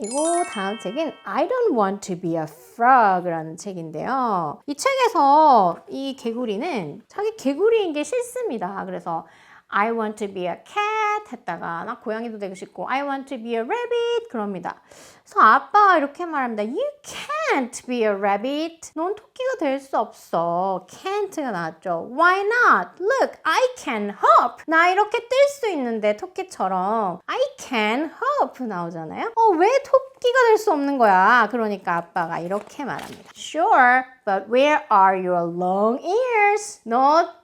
그리고 다음 책은 I don't want to be a frog라는 책인데요. 이 책에서 이 개구리는 자기 개구리인 게 싫습니다. 그래서 I want to be a cat 했다가 나 고양이도 되고 싶고 I want to be a rabbit 그럽니다. 그래서 아빠가 이렇게 말합니다. You can't be a rabbit. 넌 토끼가 될 수 없어. can't가 나왔죠. Why not? Look, I can hop. 나 이렇게 뛸 수 있는데 토끼처럼 I can hop 나오잖아요. 어, 왜 토끼가 될 수 없는 거야? 그러니까 아빠가 이렇게 말합니다. Sure, but where are your long ears? 너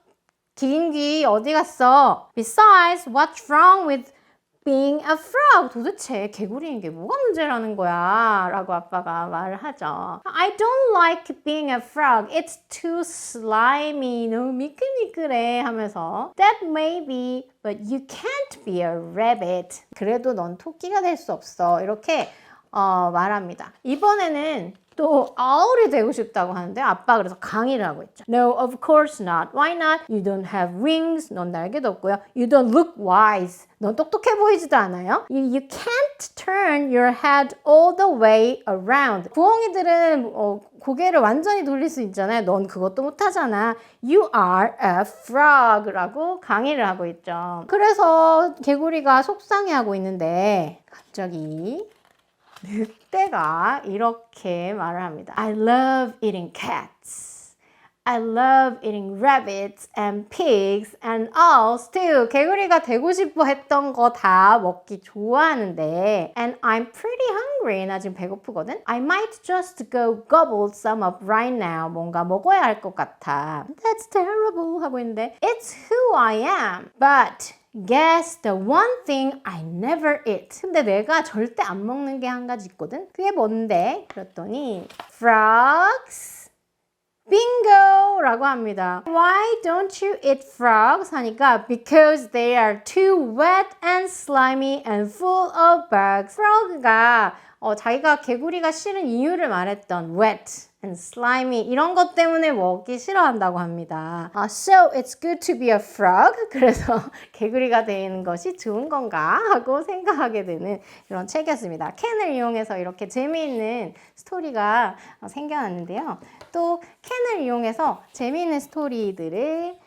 긴 귀 어디 갔어? Besides, what's wrong with being a frog? 도대체 개구리인 게 뭐가 문제라는 거야? 라고 아빠가 말을 하죠. I don't like being a frog. It's too slimy. 너무 미끌미끌해 하면서 That may be, but you can't be a rabbit. 그래도 넌 토끼가 될 수 없어. 이렇게 어, 말합니다. 이번에는 또 아울이 되고 싶다고 하는데 아빠 그래서 강의를 하고 있죠. No, of course not. Why not? You don't have wings. 넌 날개도 없고요. You don't look wise. 넌 똑똑해 보이지도 않아요. You, you can't turn your head all the way around. 부엉이들은 어, 고개를 완전히 돌릴 수 있잖아요. 넌 그것도 못하잖아. You are a frog라고 강의를 하고 있죠. 그래서 개구리가 속상해하고 있는데 갑자기 늑대가 이렇게 말을 합니다. I love eating cats. I love eating rabbits and pigs and owls too. 개구리가 되고 싶어 했던 거 다 먹기 좋아하는데 and I'm pretty hungry. 나 지금 배고프거든. I might just go gobble some up right now. 뭔가 먹어야 할 것 같아. That's terrible 하고 있는데 It's who I am. But Guess the one thing I never eat. 근데 내가 절대 안 먹는 게 한 가지 있거든? 그게 뭔데? 그랬더니 frogs. bingo! 라고 합니다. Why don't you eat frogs? 하니까 because they are too wet and slimy and full of bugs. frog가 어, 자기가 개구리가 싫은 이유를 말했던 wet and slimy 이런 것 때문에 먹기 싫어한다고 합니다. 아, so it's good to be a frog. 그래서 개구리가 되는 것이 좋은 건가 하고 생각하게 되는 이런 책이었습니다. 캔을 이용해서 이렇게 재미있는 스토리가 어, 생겨났는데요. 또 캔을 이용해서 재미있는 스토리들을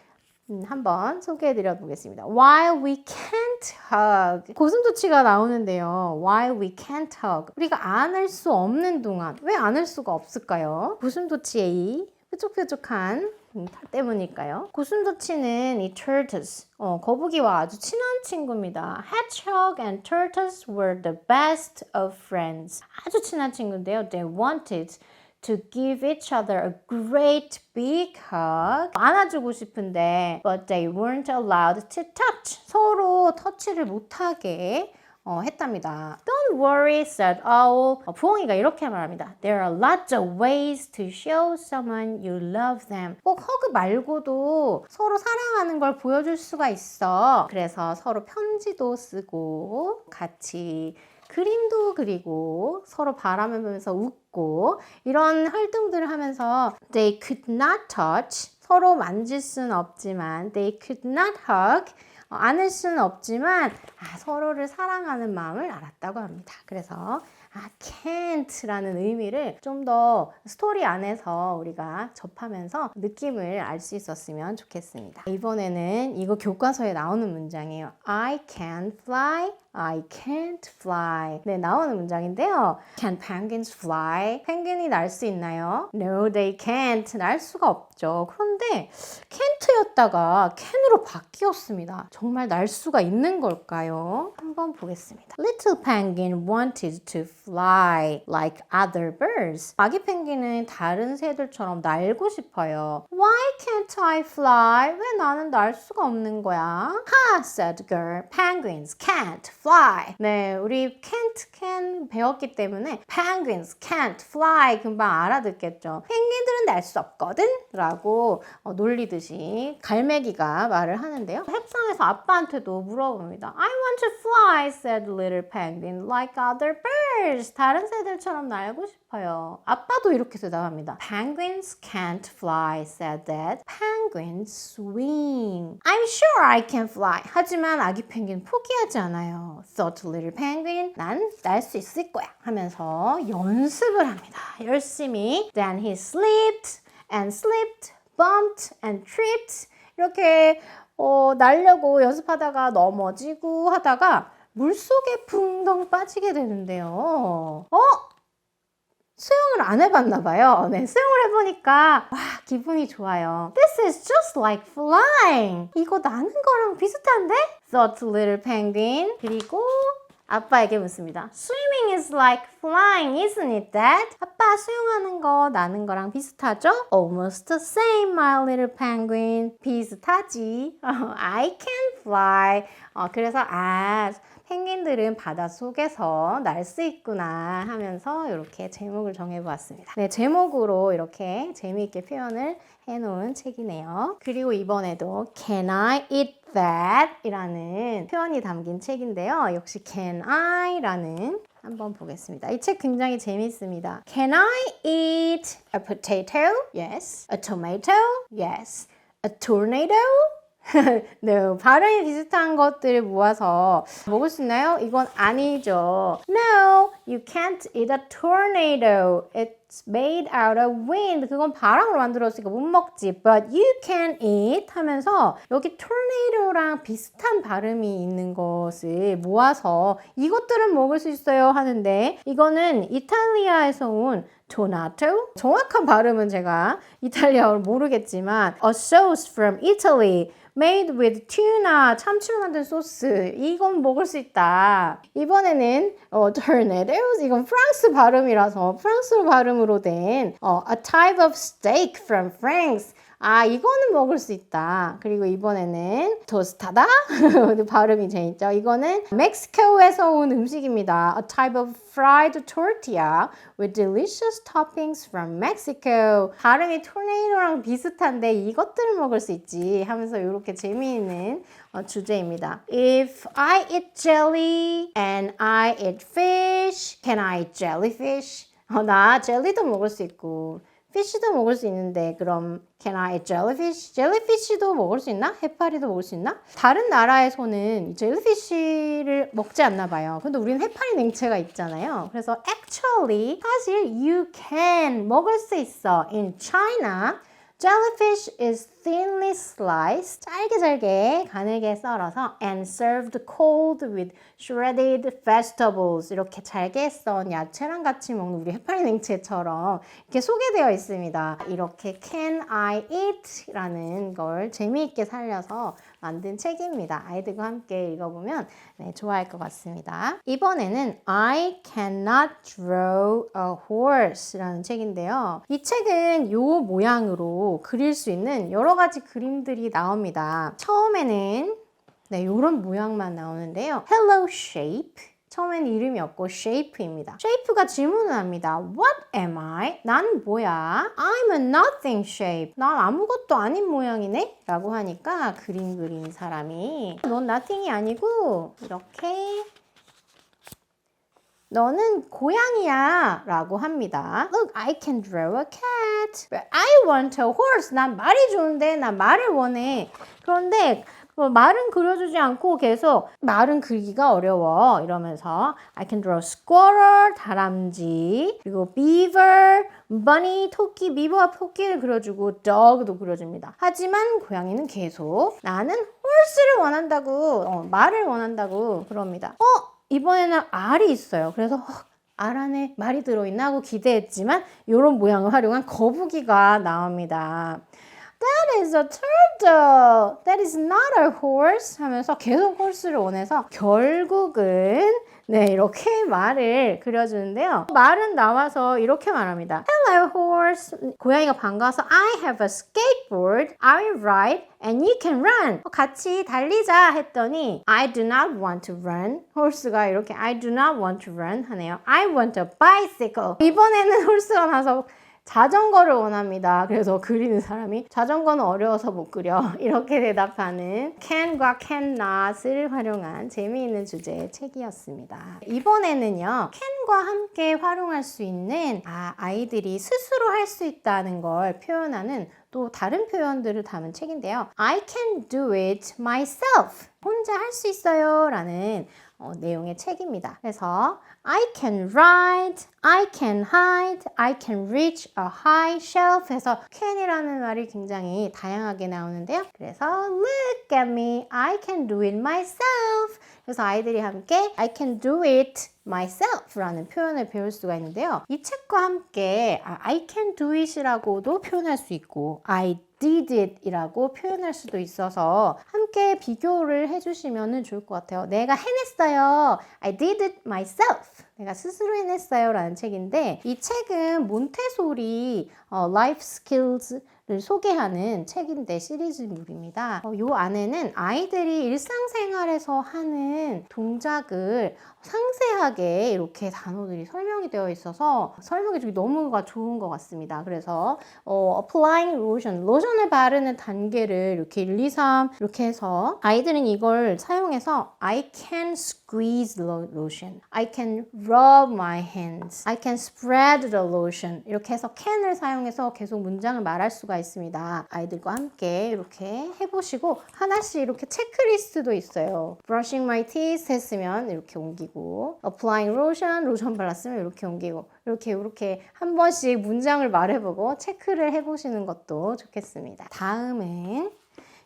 음, 한번 소개해 드려 보겠습니다. While we can't hug. 고슴도치가 나오는데요. While we can't hug. 우리가 안을 수 없는 동안 왜 안을 수가 없을까요? 고슴도치의 이 뾰족뾰족한 음, 털 때문일까요? 고슴도치는 이 turtles, 어, 거북이와 아주 친한 친구입니다. Hedgehog and turtles were the best of friends. 아주 친한 친구인데요. They wanted to give each other a great big hug. 안아주고 싶은데, but they weren't allowed to touch. 서로 터치를 못하게 어, 했답니다. Don't worry, said Owl. 어, 부엉이가 이렇게 말합니다. There are lots of ways to show someone you love them. 꼭 허그 말고도 서로 사랑하는 걸 보여줄 수가 있어. 그래서 서로 편지도 쓰고 같이 그림도 그리고 서로 바람을 보면서 웃고 이런 활동들을 하면서 they could not touch 서로 만질 수는 없지만 they could not hug 어, 안을 수는 없지만 아, 서로를 사랑하는 마음을 알았다고 합니다. 그래서 아, can't라는 의미를 좀 더 스토리 안에서 우리가 접하면서 느낌을 알 수 있었으면 좋겠습니다. 이번에는 이거 교과서에 나오는 문장이에요. I can fly. I can't fly. 네, 나오는 문장인데요. Can penguins fly? 펭귄이 날 수 있나요? No, they can't. 날 수가 없죠. 그런데 can't였다가 can으로 바뀌었습니다. 정말 날 수가 있는 걸까요? 한번 보겠습니다. Little penguin wanted to fly like other birds. 아기 펭귄은 다른 새들처럼 날고 싶어요. Why can't I fly? 왜 나는 날 수가 없는 거야? Ha, said girl. Penguins can't fly. 네, 우리 can't can 배웠기 때문에 penguins can't fly 금방 알아듣겠죠. 펭귄들은 날 수 없거든? 라고 어, 놀리듯이 갈매기가 말을 하는데요. heb상에서 아빠한테도 물어봅니다. I want to fly, said little penguin, like other birds. 다른 새들처럼 날고 싶어요. 아빠도 이렇게 대답합니다. Penguins can't fly, said dad. Penguins swing. I'm sure I can fly. 하지만 아기 펭귄 포기하지 않아요. 어, thought little penguin. 난 날 수 있을 거야. 하면서 연습을 합니다. 열심히. Then he slipped and slipped, bumped and tripped. 이렇게 어, 날려고 연습하다가 넘어지고 하다가 물속에 붕덩 빠지게 되는데요. 어? 수영을 안 해봤나 봐요. 네, 수영을 해보니까 와 기분이 좋아요. This is just like flying. 이거 나는 거랑 비슷한데? Thought little penguin. 그리고 아빠에게 묻습니다. Swimming is like flying, isn't it, Dad? 아빠 수영하는 거 나는 거랑 비슷하죠? Almost the same, my little penguin. 비슷하지. I can fly. 어, 그래서 아 펭귄들은 바다 속에서 날 수 있구나 하면서 이렇게 제목을 정해보았습니다. 네, 제목으로 이렇게 재미있게 표현을 해놓은 책이네요. 그리고 이번에도 Can I eat that? 이라는 표현이 담긴 책인데요. 역시 Can I? 라는 한번 보겠습니다. 이 책 굉장히 재미있습니다. Can I eat a potato? Yes. A tomato? Yes. A tornado? 네, 발음이 비슷한 것들을 모아서 먹을 수 있나요? 이건 아니죠. No, you can't eat a tornado. It's made out of wind. 그건 바람으로 만들었으니까 못 먹지. But you can eat 하면서 여기 tornado랑 비슷한 발음이 있는 것을 모아서 이것들은 먹을 수 있어요 하는데 이거는 이탈리아에서 온 tomato? 정확한 발음은 제가 이탈리아어를 모르겠지만 a sauce from Italy made with tuna 참치로 만든 소스 이건 먹을 수 있다 이번에는 어, tornadoes 이건 프랑스 발음이라서 프랑스 발음으로 된 어, a type of steak from France 아, 이거는 먹을 수 있다. 그리고 이번에는 토스타다? 발음이 재밌죠? 이거는 멕시코에서 온 음식입니다. A type of fried tortilla with delicious toppings from Mexico. 발음이 토네이도랑 비슷한데 이것들을 먹을 수 있지 하면서 이렇게 재미있는 어, 주제입니다. If I eat jelly and I eat fish, can I eat jellyfish? 어, 나 젤리도 먹을 수 있고 피쉬도 먹을 수 있는데 그럼 can I eat jellyfish? 젤리피쉬도 먹을 수 있나? 해파리도 먹을 수 있나? 다른 나라에서는 젤리피쉬를 먹지 않나 봐요. 근데 우리는 해파리 냉채가 있잖아요. 그래서 actually 사실 you can 먹을 수 있어. In China, jellyfish is thinly sliced, 잘게 잘게 가늘게 썰어서 and served cold with shredded vegetables 이렇게 잘게 썬 야채랑 같이 먹는 우리 해파리 냉채처럼 이렇게 소개되어 있습니다. 이렇게 can I eat? 라는 걸 재미있게 살려서 만든 책입니다. 아이들과 함께 읽어보면 네, 좋아할 것 같습니다. 이번에는 I cannot draw a horse라는 책인데요. 이 책은 요 모양으로 그릴 수 있는 여러 가지 그림들이 나옵니다. 처음에는 네, 이런 모양만 나오는데요. Hello shape. 처음엔 이름이 없고 shape입니다. shape가 질문을 합니다. What am I? 난 뭐야? I'm a nothing shape. 난 아무것도 아닌 모양이네? 라고 하니까 그림 그린 사람이 넌 nothing이 아니고 이렇게 너는 고양이야 라고 합니다. Look, I can draw a cat. But I want a horse. 난 말이 좋은데 난 말을 원해. 그런데 어, 말은 그려주지 않고 계속 말은 그리기가 어려워 이러면서 I can draw squirrel 다람쥐 그리고 beaver bunny 토끼 비버와 토끼를 그려주고 dog도 그려줍니다. 하지만 고양이는 계속 나는 horse를 원한다고 어, 말을 원한다고 그럽니다. 어 이번에는 알이 있어요. 그래서 어, 알 안에 말이 들어있나 하고 기대했지만 이런 모양을 활용한 거북이가 나옵니다. That is a turtle. That is not a horse. 하면서 계속 horse를 원해서 결국은 네, 이렇게 말을 그려주는데요. 말은 나와서 이렇게 말합니다. Hello, horse. 고양이가 반가워서 I have a skateboard. I ride and you can run. 같이 달리자 했더니 I do not want to run. horse가 이렇게 I do not want to run 하네요. I want a bicycle. 이번에는 horse가 나서 자전거를 원합니다. 그래서 그리는 사람이 자전거는 어려워서 못 그려. 이렇게 대답하는 can과 cannot을 활용한 재미있는 주제의 책이었습니다. 이번에는요, can과 함께 활용할 수 있는 아, 아이들이 스스로 할 수 있다는 걸 표현하는 또 다른 표현들을 담은 책인데요. I can do it myself. 혼자 할 수 있어요. 라는 어, 내용의 책입니다. 그래서 I can ride, I can hide, I can reach a high shelf 해서 can이라는 말이 굉장히 다양하게 나오는데요. 그래서 look at me, I can do it myself. 그래서 아이들이 함께 I can do it myself라는 표현을 배울 수가 있는데요. 이 책과 함께 아, I can do it이라고도 표현할 수 있고 I did it 이라고 표현할 수도 있어서 함께 비교를 해주시면 좋을 것 같아요. 내가 해냈어요. I did it myself. 내가 스스로 해냈어요. 라는 책인데 이 책은 몬테소리 어, Life Skills를 소개하는 책인데 시리즈물입니다. 어, 이 안에는 아이들이 일상생활에서 하는 동작을 상세하게 이렇게 단어들이 설명이 되어 있어서 주기 너무가 좋은 것 같습니다. 그래서 어, applying lotion, 로션을 바르는 단계를 이렇게 1, 2, 3 이렇게 해서 아이들은 이걸 사용해서 I can squeeze the lotion, I can rub my hands, I can spread the lotion 이렇게 해서 can을 사용해서 계속 문장을 말할 수가 있습니다. 아이들과 함께 이렇게 해보시고 하나씩 이렇게 체크리스트도 있어요. brushing my teeth 했으면 이렇게 옮기고 applying lotion, 로션 발랐으면 이렇게 옮기고 이렇게 이렇게 한 번씩 문장을 말해보고 체크를 해보시는 것도 좋겠습니다. 다음은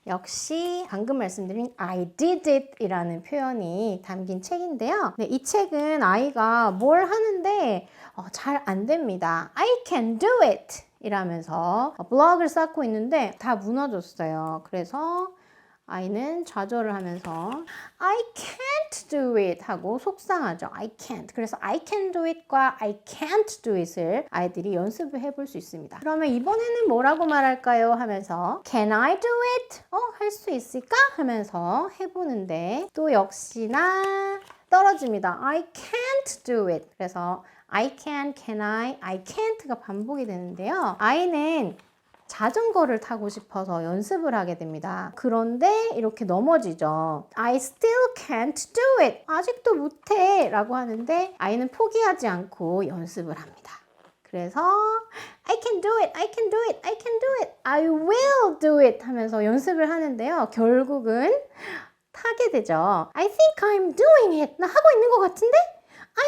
역시 방금 말씀드린 I did it 이라는 표현이 담긴 책인데요. 네, 이 책은 아이가 뭘 하는데 어, 잘 안 됩니다. I can do it 이라면서 블럭을 쌓고 있는데 다 무너졌어요. 그래서 아이는 좌절을 하면서 I can't do it 하고 속상하죠. I can't. 그래서 I can do it과 I can't do it을 아이들이 연습을 해볼 수 있습니다. 그러면 이번에는 뭐라고 말할까요? 하면서 Can I do it? 어, 할 수 있을까? 하면서 해보는데 또 역시나 떨어집니다. I can't do it. 그래서 I can, can I, I can't가 반복이 되는데요. 아이는 자전거를 타고 싶어서 연습을 하게 됩니다. 그런데 이렇게 넘어지죠. I still can't do it. 아직도 못해. 라고 하는데 아이는 포기하지 않고 연습을 합니다. 그래서 I can do it, I can do it, I can do it, I will do it 하면서 연습을 하는데요. 결국은 타게 되죠. I think I'm doing it. 나 하고 있는 것 같은데?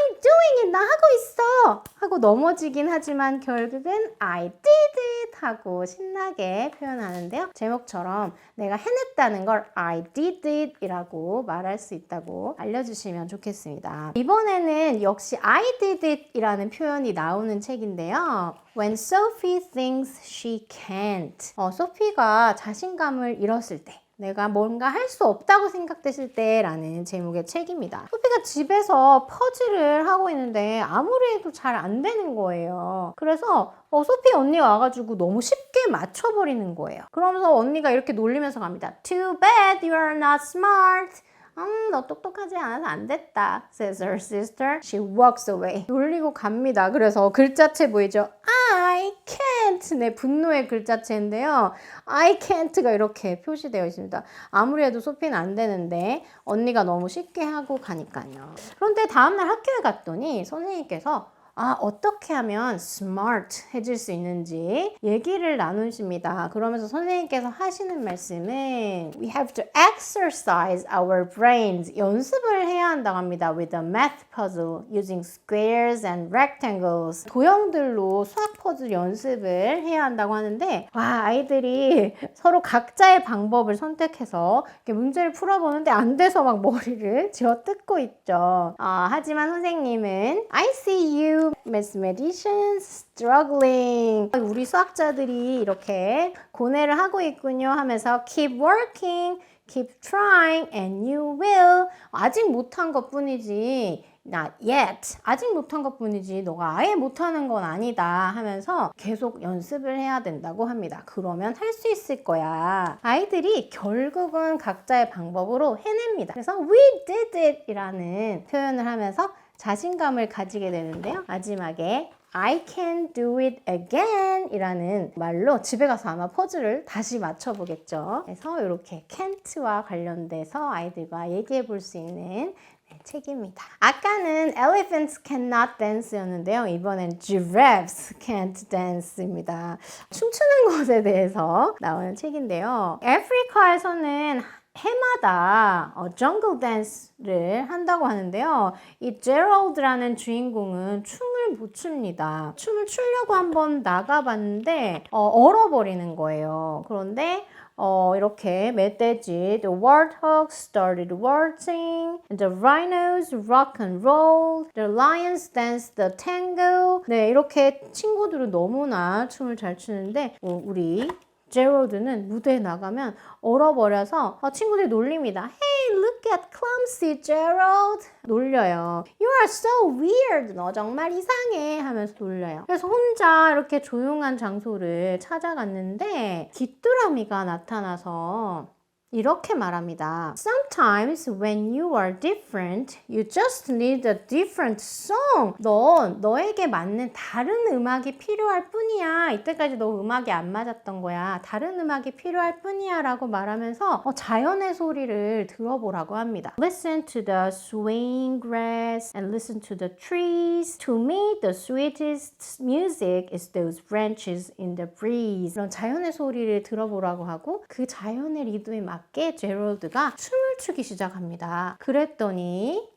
I'm doing it. 나 하고 있어. 하고 넘어지긴 하지만 결국은 I did it 하고 신나게 표현하는데요. 제목처럼 내가 해냈다는 걸 I did it 이라고 말할 수 있다고 알려주시면 좋겠습니다. 이번에는 역시 I did it 이라는 표현이 나오는 책인데요. When Sophie thinks she can't. 어, 소피가 자신감을 잃었을 때. 내가 뭔가 할 수 없다고 생각됐을 때라는 제목의 책입니다. 소피가 집에서 퍼즐을 하고 있는데 아무리 해도 잘 안 되는 거예요. 그래서 어, 소피 언니가 와가지고 너무 쉽게 맞춰버리는 거예요. 그러면서 언니가 이렇게 놀리면서 갑니다. Too bad you are not smart. 음, 너 똑똑하지 않아서 안 됐다. says her sister. She walks away. 놀리고 갑니다. 그래서 글자체 보이죠? I can't. 네, 분노의 글자체인데요. I can't가 이렇게 표시되어 있습니다. 아무리 해도 소피는 안 되는데 언니가 너무 쉽게 하고 가니까요. 그런데 다음날 학교에 갔더니 선생님께서 아, 어떻게 하면 smart 해질 수 있는지 얘기를 나누십니다. 그러면서 선생님께서 하시는 말씀은 we have to exercise our brains. 연습을 해야 한다고 합니다. with a math puzzle using squares and rectangles. 도형들로 수학 퍼즐 연습을 해야 한다고 하는데 와, 아이들이 서로 각자의 방법을 선택해서 문제를 풀어보는데 안 돼서 막 머리를 쥐어 뜯고 있죠. 아, 하지만 선생님은 I see you mathematicians struggling. 우리 수학자들이 이렇게 고뇌를 하고 있군요 하면서 keep working, keep trying, and you will. 아직 못한 것 뿐이지. not yet. 아직 못한 것 뿐이지. 너가 아예 못하는 건 아니다. 하면서 계속 연습을 해야 된다고 합니다. 그러면 할 수 있을 거야. 아이들이 결국은 각자의 방법으로 해냅니다. 그래서 we did it 이라는 표현을 하면서 자신감을 가지게 되는데요. 마지막에 I can do it again 이라는 말로 집에 가서 아마 퍼즐을 다시 맞춰보겠죠. 그래서 이렇게 can't와 관련돼서 아이들과 얘기해 볼 수 있는 네, 책입니다. 아까는 elephants cannot dance였는데요. 이번엔 giraffes can't dance입니다. 춤추는 것에 대해서 나오는 책인데요. 아프리카에서는 해마다 어, 정글 댄스를 한다고 하는데요. 이 제럴드라는 주인공은 춤을 못 춥니다. 춤을 추려고 한번 나가봤는데 어, 얼어버리는 거예요. 그런데 어, 이렇게 멧돼지 The warthog started waltzing The rhinos rock and roll The lions danced the tango 네 이렇게 친구들은 너무나 춤을 잘 추는데 어, 우리 제로드는 무대에 나가면 얼어버려서 어, 친구들이 놀립니다. Hey, look at clumsy Gerald. 놀려요. You are so weird. 너 정말 이상해. 하면서 놀려요. 그래서 혼자 이렇게 조용한 장소를 찾아갔는데 귀뚜라미가 나타나서 이렇게 말합니다. Sometimes when you are different, you just need a different song. 넌 너에게 맞는 다른 음악이 필요할 뿐이야. 이때까지 너 음악이 안 맞았던 거야. 다른 음악이 필요할 뿐이야 라고 말하면서 어, 자연의 소리를 들어보라고 합니다. Listen to the swaying grass and listen to the trees. To me, the sweetest music is those branches in the breeze. 이런 자연의 소리를 들어보라고 하고 그 자연의 리듬에 맞게 제럴드가 춤을 추기 시작합니다. 그랬더니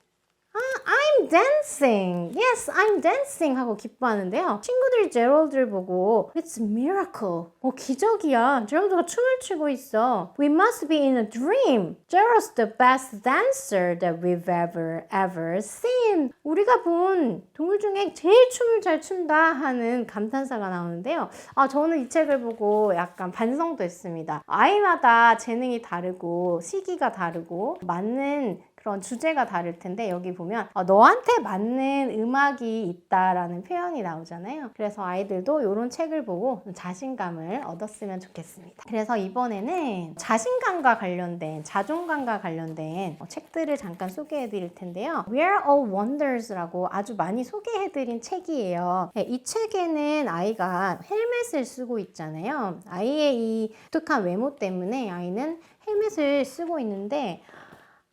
아, I'm dancing. Yes, I'm dancing 하고 기뻐하는데요. 친구들이 제럴드를 보고 It's a miracle. 어, 기적이야. 제럴드가 춤을 추고 있어. We must be in a dream. Gerald's the best dancer that we've ever, ever seen. 우리가 본 동물 중에 제일 춤을 잘 춘다 하는 감탄사가 나오는데요. 아, 저는 이 책을 보고 약간 반성도 했습니다. 아이마다 재능이 다르고 시기가 다르고 맞는 그런 주제가 다를 텐데 여기 보면 어, 너한테 맞는 음악이 있다라는 표현이 나오잖아요. 그래서 아이들도 이런 책을 보고 자신감을 얻었으면 좋겠습니다. 그래서 이번에는 자신감과 관련된 자존감과 관련된 어, 책들을 잠깐 소개해 드릴 텐데요. We are all wonders라고 아주 많이 소개해 드린 책이에요. 네, 이 책에는 아이가 헬멧을 쓰고 있잖아요. 아이의 이 독특한 외모 때문에 아이는 헬멧을 쓰고 있는데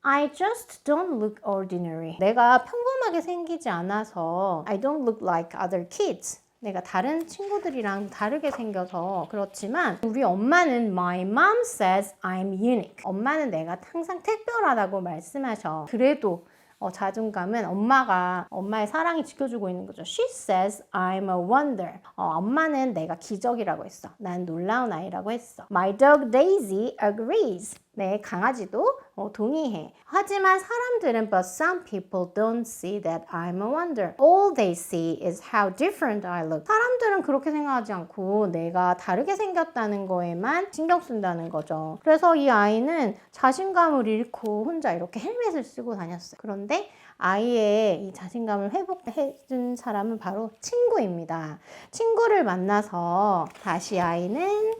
I just don't look ordinary. 내가 평범하게 생기지 않아서 I don't look like other kids. 내가 다른 친구들이랑 다르게 생겨서 그렇지만 우리 엄마는 My mom says I'm unique. 엄마는 내가 항상 특별하다고 말씀하셔. 그래도 어, 자존감은 엄마가 엄마의 사랑이 지켜주고 있는 거죠. She says I'm a wonder. 어, 엄마는 내가 기적이라고 했어. 난 놀라운 아이라고 했어. My dog Daisy agrees. 내 강아지도 어, 동의해. 하지만 사람들은 but some people don't see that I'm a wonder. All they see is how different I look. 사람들은 그렇게 생각하지 않고 내가 다르게 생겼다는 거에만 신경 쓴다는 거죠. 그래서 이 아이는 자신감을 잃고 혼자 이렇게 헬멧을 쓰고 다녔어요. 그런데 아이의 이 자신감을 회복해준 사람은 바로 친구입니다. 친구를 만나서 다시 아이는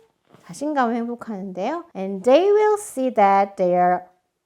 자신감을 회복하는데요. And they will see that they are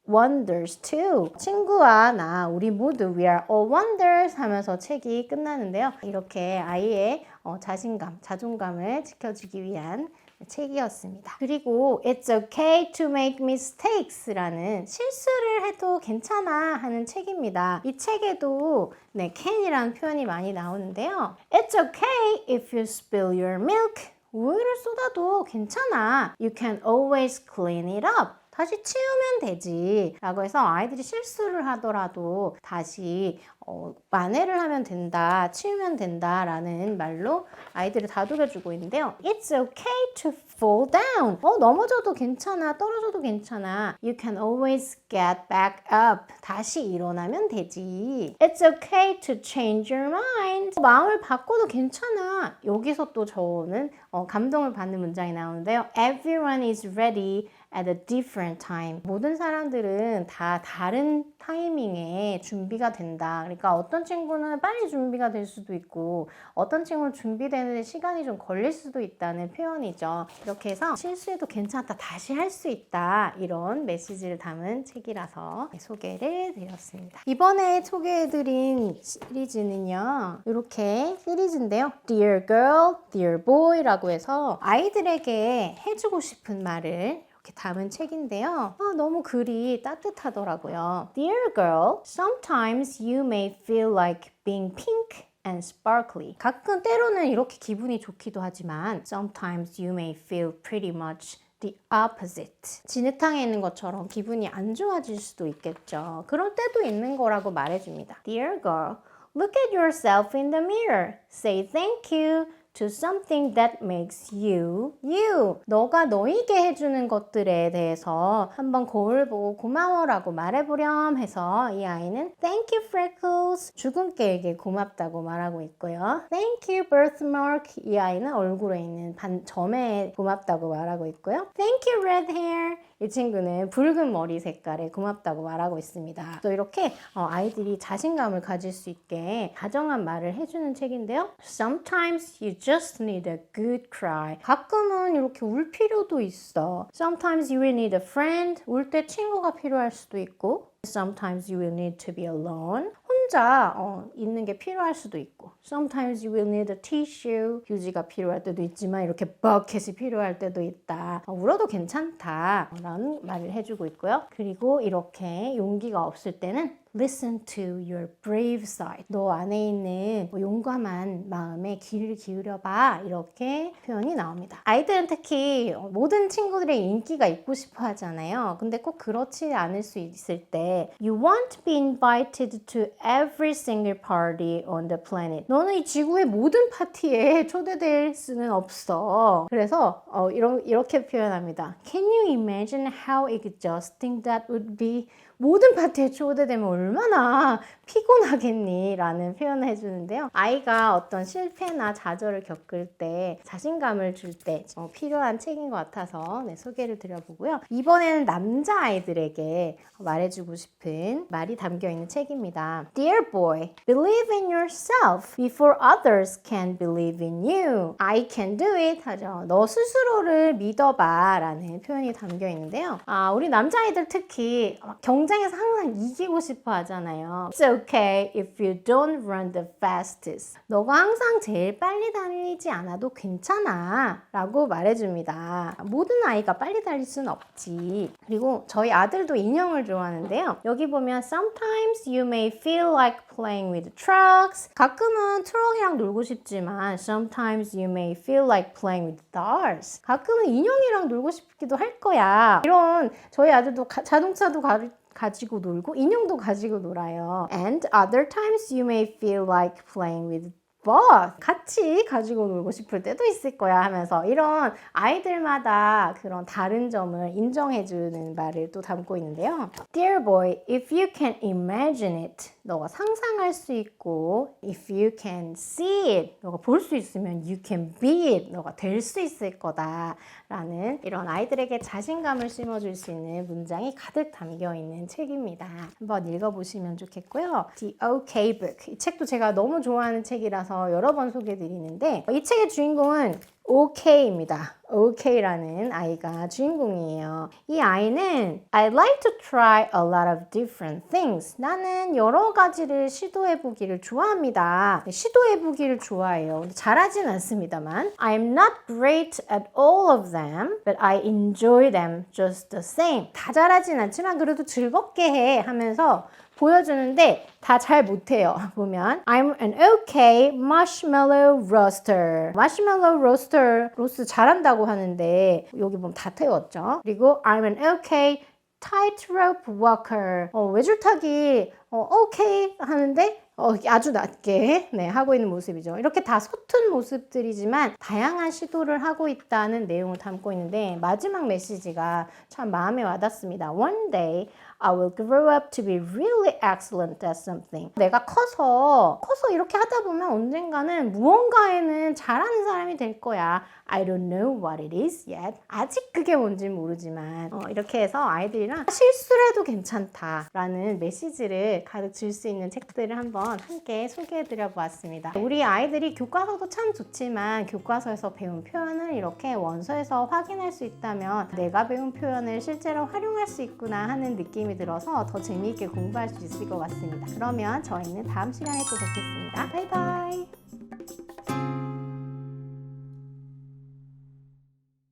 wonders too. 친구와 나 우리 모두 we are all wonders 하면서 책이 끝나는데요. 이렇게 아이의 어, 자신감, 자존감을 지켜주기 위한 책이었습니다. 그리고 It's okay to make mistakes라는 실수를 해도 괜찮아 하는 책입니다. 이 책에도 네, can이라는 표현이 많이 나오는데요. It's okay if you spill your milk. 우유를 쏟아도 괜찮아. You can always clean it up. 다시 치우면 되지. 라고 해서 아이들이 실수를 하더라도 다시 어, 만회를 하면 된다, 치우면 된다 라는 말로 아이들을 다독여주고 있는데요. It's okay to fall down. 어, 넘어져도 괜찮아, 떨어져도 괜찮아. You can always get back up. 다시 일어나면 되지. It's okay to change your mind. 마음을 바꿔도 괜찮아. 여기서 또 저는 어, 감동을 받는 문장이 나오는데요. Everyone is ready at a different time. 모든 사람들은 다 다른 타이밍에 준비가 된다. 그러니까 어떤 친구는 빨리 준비가 될 수도 있고 어떤 친구는 준비되는데 시간이 좀 걸릴 수도 있다는 표현이죠. 이렇게 해서 실수해도 괜찮다. 다시 할 수 있다. 이런 메시지를 담은 책이라서 소개를 드렸습니다. 이번에 소개해드린 시리즈는요. 이렇게 시리즈인데요. Dear Girl, Dear Boy라고 해서 아이들에게 해주고 싶은 말을 이렇게 담은 책인데요. 아, 너무 글이 따뜻하더라고요. Dear girl, sometimes you may feel like being pink and sparkly. 가끔 때로는 이렇게 기분이 좋기도 하지만 sometimes you may feel pretty much the opposite. 진흙탕에 있는 것처럼 기분이 안 좋아질 수도 있겠죠. 그럴 때도 있는 거라고 말해줍니다. Dear girl, look at yourself in the mirror. Say thank you to something that makes you you. 너가 너에게 해주는 것들에 대해서 한번 거울 보고 고마워라고 말해보렴 해서 이 아이는 Thank you freckles 죽은 깨에게 고맙다고 말하고 있고요. Thank you birthmark 이 아이는 얼굴에 있는 반 점에 고맙다고 말하고 있고요. Thank you red hair 이 친구는 붉은 머리 색깔에 고맙다고 말하고 있습니다. 또 이렇게 어, 아이들이 자신감을 가질 수 있게 다정한 말을 해주는 책인데요. Sometimes you just need a good cry. 가끔은 이렇게 울 필요도 있어. Sometimes you will need a friend. 울 때 친구가 필요할 수도 있고. Sometimes you will need to be alone. 혼자 어, 있는 게 필요할 수도 있고. Sometimes you will need a tissue. 휴지가 필요할 때도 있지만 이렇게 버켓이 필요할 때도 있다. 어, 울어도 괜찮다. 라는 말을 해주고 있고요. 그리고 이렇게 용기가 없을 때는 Listen to your brave side. 너 안에 있는 뭐 용감한 마음에 귀를 기울여봐. 이렇게 표현이 나옵니다. 아이들은 특히 모든 친구들의 인기가 있고 싶어 하잖아요. 근데 꼭 그렇지 않을 수 있을 때 You won't be invited to every single party on the planet. 너는 이 지구의 모든 파티에 초대될 수는 없어. 그래서 어, 이런, 이렇게 표현합니다. Can you imagine how exhausting that would be? 모든 파티에 초대되면 얼마나 피곤하겠니? 라는 표현을 해주는데요. 아이가 어떤 실패나 좌절을 겪을 때 자신감을 줄 때 필요한 책인 것 같아서 네, 소개를 드려보고요. 이번에는 남자아이들에게 말해주고 싶은 말이 담겨 있는 책입니다. Dear boy, believe in yourself before others can believe in you. I can do it 하죠. 너 스스로를 믿어봐 라는 표현이 담겨 있는데요. 아, 우리 남자아이들 특히 경 쟁에서 항상 이기고 싶어 하잖아요. It's okay if you don't run the fastest. 너가 항상 제일 빨리 달리지 않아도 괜찮아 라고 말해줍니다. 모든 아이가 빨리 달릴 수는 없지. 그리고 저희 아들도 인형을 좋아하는데요. 여기 보면 sometimes you may feel like playing with trucks. 가끔은 트럭이랑 놀고 싶지만 sometimes you may feel like playing with dolls. 가끔은 인형이랑 놀고 싶기도 할 거야. 이런 저희 아들도 가, 자동차도 가, 가지고 놀고 인형도 가지고 놀아요. And other times you may feel like playing with both 같이 가지고 놀고 싶을 때도 있을 거야 하면서 이런 아이들마다 그런 다른 점을 인정해주는 말을 또 담고 있는데요. Dear boy, if you can imagine it, 너가 상상할 수 있고 if you can see it, 너가 볼 수 있으면 you can be it, 너가 될 수 있을 거다 라는 이런 아이들에게 자신감을 심어줄 수 있는 문장이 가득 담겨 있는 책입니다. 한번 읽어보시면 좋겠고요. The OK Book. 이 책도 제가 너무 좋아하는 책이라서 여러 번 소개해드리는데 이 책의 주인공은 OK입니다. OK라는 아이가 주인공이에요. 이 아이는 I like to try a lot of different things. 나는 여러 가지를 시도해 보기를 좋아합니다. 시도해 보기를 좋아해요. 잘하진 않습니다만 I'm not great at all of them, but I enjoy them just the same. 다 잘하진 않지만 그래도 즐겁게 해 하면서 보여주는데 다 잘 못해요. 보면 I'm an okay marshmallow roaster. marshmallow roaster 로스 잘한다고 하는데 여기 보면 다 태웠죠. 그리고 I'm an okay tightrope walker. 어, 외줄타기 어, 오케이 하는데 어, 아주 낮게 네, 하고 있는 모습이죠. 이렇게 다 서툰 모습들이지만 다양한 시도를 하고 있다는 내용을 담고 있는데 마지막 메시지가 참 마음에 와닿습니다. One day I will grow up to be really excellent at something. 내가 커서 커서 이렇게 하다 보면 언젠가는 무언가에는 잘하는 사람이 될 거야. I don't know what it is yet. 아직 그게 뭔지 모르지만 어, 이렇게 해서 아이들이랑 실수를 해도 괜찮다라는 메시지를 가득 줄 수 있는 책들을 한번 함께 소개해드려 보았습니다. 우리 아이들이 교과서도 참 좋지만 교과서에서 배운 표현을 이렇게 원서에서 확인할 수 있다면 내가 배운 표현을 실제로 활용할 수 있구나 하는 느낌이 들어서 더 재미있게 공부할 수 있을 것 같습니다. 그러면 저희는 다음 시간에 또 뵙겠습니다. 바이바이.